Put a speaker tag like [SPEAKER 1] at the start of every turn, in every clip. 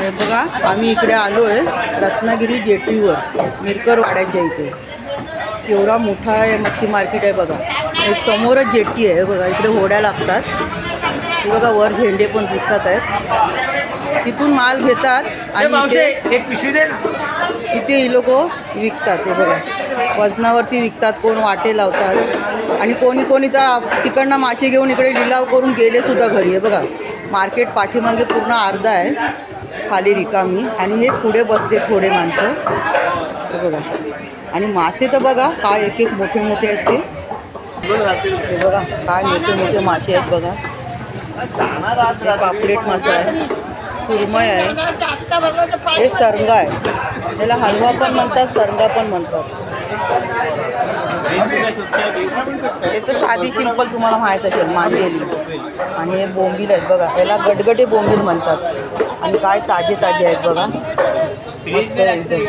[SPEAKER 1] हे बघा आम्ही इकडे आलो आहे रत्नागिरी जेटीवर मिरकर वाड्याच्या इथे. एवढा मोठा आहे मच्छी मार्केट आहे बघा. एक समोरच जेट्टी आहे हे बघा इकडे होड्या लागतात. हे बघा वर झेंडे पण दिसतात आहेत. तिथून माल घेतात आणि इथे तिथे ही लोक विकतात हे बघा. वजनावरती विकतात कोण वाटे लावतात. आणि कोणी कोणी तर तिकडनं मासे घेऊन इकडे लिलाव करून गेले सुद्धा घरी हे बघा. मार्केट पाठीमागे पूर्ण अर्धा आहे. खाली रिकामी. आणि हे पुढे बसते थोडे माणसं. बघा. आणि मासे तर बघा काय एक एक मोठे मोठे आहेत ते. बघा काय मोठे मोठे मासे आहेत बघा. पापलेट मासा आहे सुरमय आहे. हे सरंगा आहे. त्याला हलवा पण म्हणतात सरंगा पण म्हणतात. हे तर साधी सिंपल तुम्हाला माहीत असेल मांदेली. आणि हे बोंबील आहेत बघा. याला गडगडे बोंबील म्हणतात. आणि काय ताजे ताजे आहेत बघा. मस्त आहे एकदम.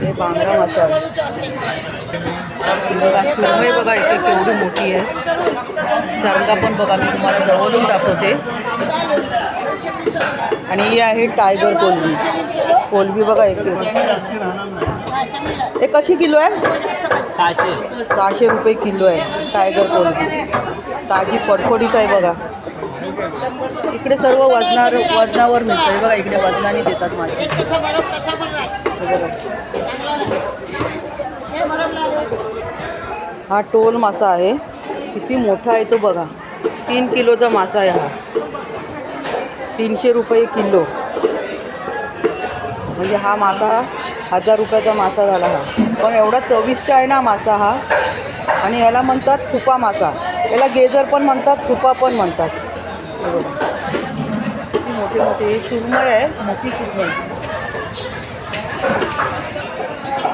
[SPEAKER 1] हे बांगडा मसाला. बघा सुरमई बघा इथे केवढी मोठी आहे. सरंगा पण बघा मी तुम्हाला जवळून दाखवते. आणि ही आहे टायगर कोलबी. कोलबी बघा एक हे कशी किलो आहे?
[SPEAKER 2] सहाशे.
[SPEAKER 1] सहाशे रुपये किलो आहे टायगर कोलबी. ताजी फडफडीत आहे बघा. इकडे सर्व वजनावर वजनावर मिळतं बघा इकडे वजनाने देतात मासे. हे हा टोल मासा आहे. किती मोठा आहे तो बघा. तीन किलोचा मासा आहे हा. तीनशे रुपये किलो. म्हणजे हा मासा हजार रुपयाचा मासा झाला हा. पण एवढा चविष्ट आहे ना मासा हा. आणि याला म्हणतात खुपा मासा. याला गेजर पण म्हणतात खुपा पण म्हणतात. किती मोठे मोठे हे सुरमई आहे मोठी सुरमळ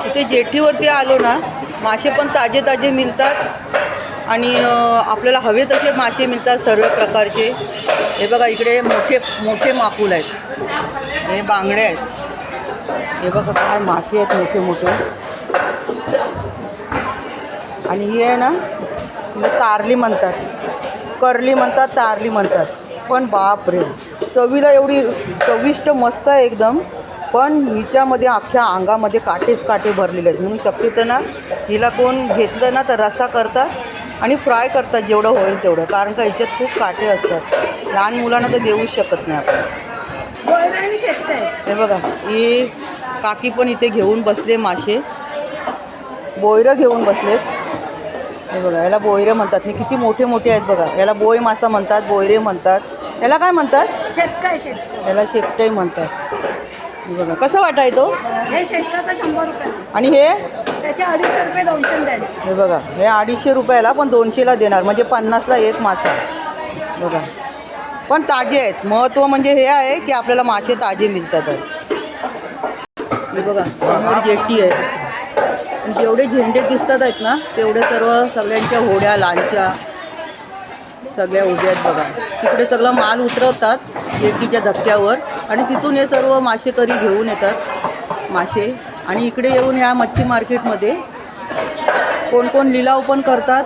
[SPEAKER 1] इथे जेठीवरती आलो ना मासे पण ताजे ताजे मिळतात. आणि आपल्याला हवे तसे मासे मिळतात सर्व प्रकारचे. हे बघा इकडे मोठे मोठे माकूल आहेत. हे बांगडे आहेत. हे बघा फार मासे आहेत मोठे मोठे. आणि ही आहे ना म्हणजे तारली म्हणतात. करली म्हणतात तारली म्हणतात. पण बाप रे चवीला एवढी चविष्ट मस्त आहे एकदम. पण हिच्यामध्ये अख्ख्या अंगामध्ये काटेच काटे भरलेले आहेत. म्हणून शक्यतो ना हिला कोण घेतलं ना तर रस्सा करतात आणि फ्राय करतात जेवढं होईल तेवढं. कारण का हिच्यात खूप काटे असतात. लहान मुलांना तर देऊच शकत नाही आपण. हे बघा ही काकी पण इथे घेऊन बसले मासे. बोयरं घेऊन बसलेत. हे बघा याला बोयरे म्हणतात. हे किती मोठे मोठे आहेत बघा. याला बोय मासा म्हणतात बोयरे म्हणतात. याला काय म्हणतात?
[SPEAKER 3] शेतकाय शेत
[SPEAKER 1] याला शेकटाई म्हणतात. हे बघा कसं वाटाय तो
[SPEAKER 3] हे शेतकाचा शंभर रुपये.
[SPEAKER 1] आणि हे?
[SPEAKER 3] त्याचे अडीचशे रुपये दोनशे
[SPEAKER 1] हे बघा हे अडीचशे रुपयाला पण दोनशेला देणार. म्हणजे पन्नासला एक मासा. बघा. पण ताजे आहेत. महत्त्व म्हणजे हे आहे की आपल्याला मासे ताजे मिळतात आहे हे बघा समोर जेट्टी आहे. जेवढे झेंडे दिसतात आहेत ना तेवढे सर्व सगळ्यांच्या होड्या लांच्या सगळ्या उभ्या आहेत बघा. तिकडे सगळं माल उतरवतात जेट्टीच्या धक्क्यावर आणि तिथून हे सर्व मासेकरी घेऊन येतात मासे. आणि इकडे येऊन ह्या मच्छी मार्केटमध्ये कोण कोण लिलाव पण करतात.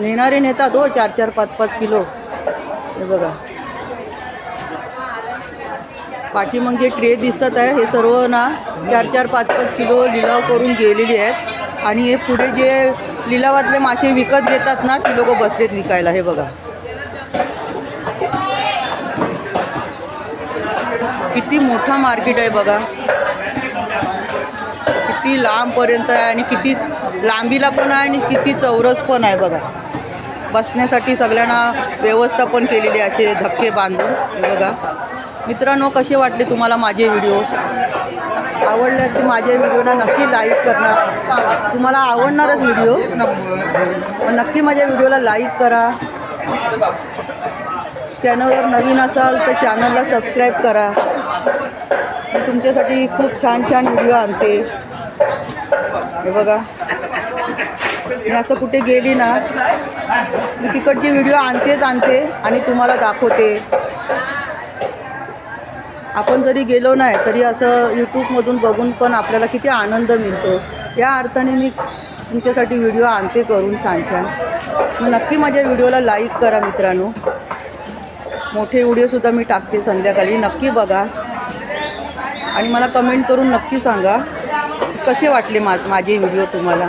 [SPEAKER 1] नेणारे नेतात हो चार चार पाच पाच किलो. हे बघा. पाठीमग जे ट्रे दिसतात आहे. हे सर्व ना चार चार पाच पाच किलो लिलाव करून गेलेले आहेत. आणि हे पुढे जे लिलावातले मासे विकत घेतात ना ती लोक बसलेत विकायला. हे बघा. किती मोठा मार्केट आहे बघा. किती लांबपर्यंत आहे आणि किती लांबीला पण आहे आणि किती चौरस पण आहे बघा. बसण्यासाठी सगळ्यांना व्यवस्था पण केलेली आहे असे धक्के बांधून. हे बघा. मित्रांनो कसे वाटले तुम्हाला माझे व्हिडिओ आवडले की माझ्या व्हिडिओला नक्की लाईक करणार तुम्हाला आवडणारच व्हिडिओ नक्की माझ्या व्हिडिओला लाईक करा. चॅनलवर नवीन असाल तर चॅनलला सबस्क्राईब करा. मी तुमच्यासाठी खूप छान छान व्हिडिओ आणते. हे बघा. मी असं कुठे गेली ना मी तिकडचे व्हिडिओ आणतेच आणते आणि तुम्हाला दाखवते. आपण जरी गेलो नाही तरी असं यूट्यूबमधून बघून पण आपल्याला किती आनंद मिळतो. या अर्थाने मी तुमच्यासाठी व्हिडिओ आणते करून छान छान मग नक्की माझ्या व्हिडिओला लाईक करा मित्रांनो. मोठे व्हिडिओसुद्धा मी टाकते संध्याकाळी. नक्की बघा. आणि मला कमेंट करून नक्की सांगा कसे वाटले मा माझे व्हिडिओ तुम्हाला.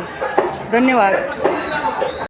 [SPEAKER 1] धन्यवाद.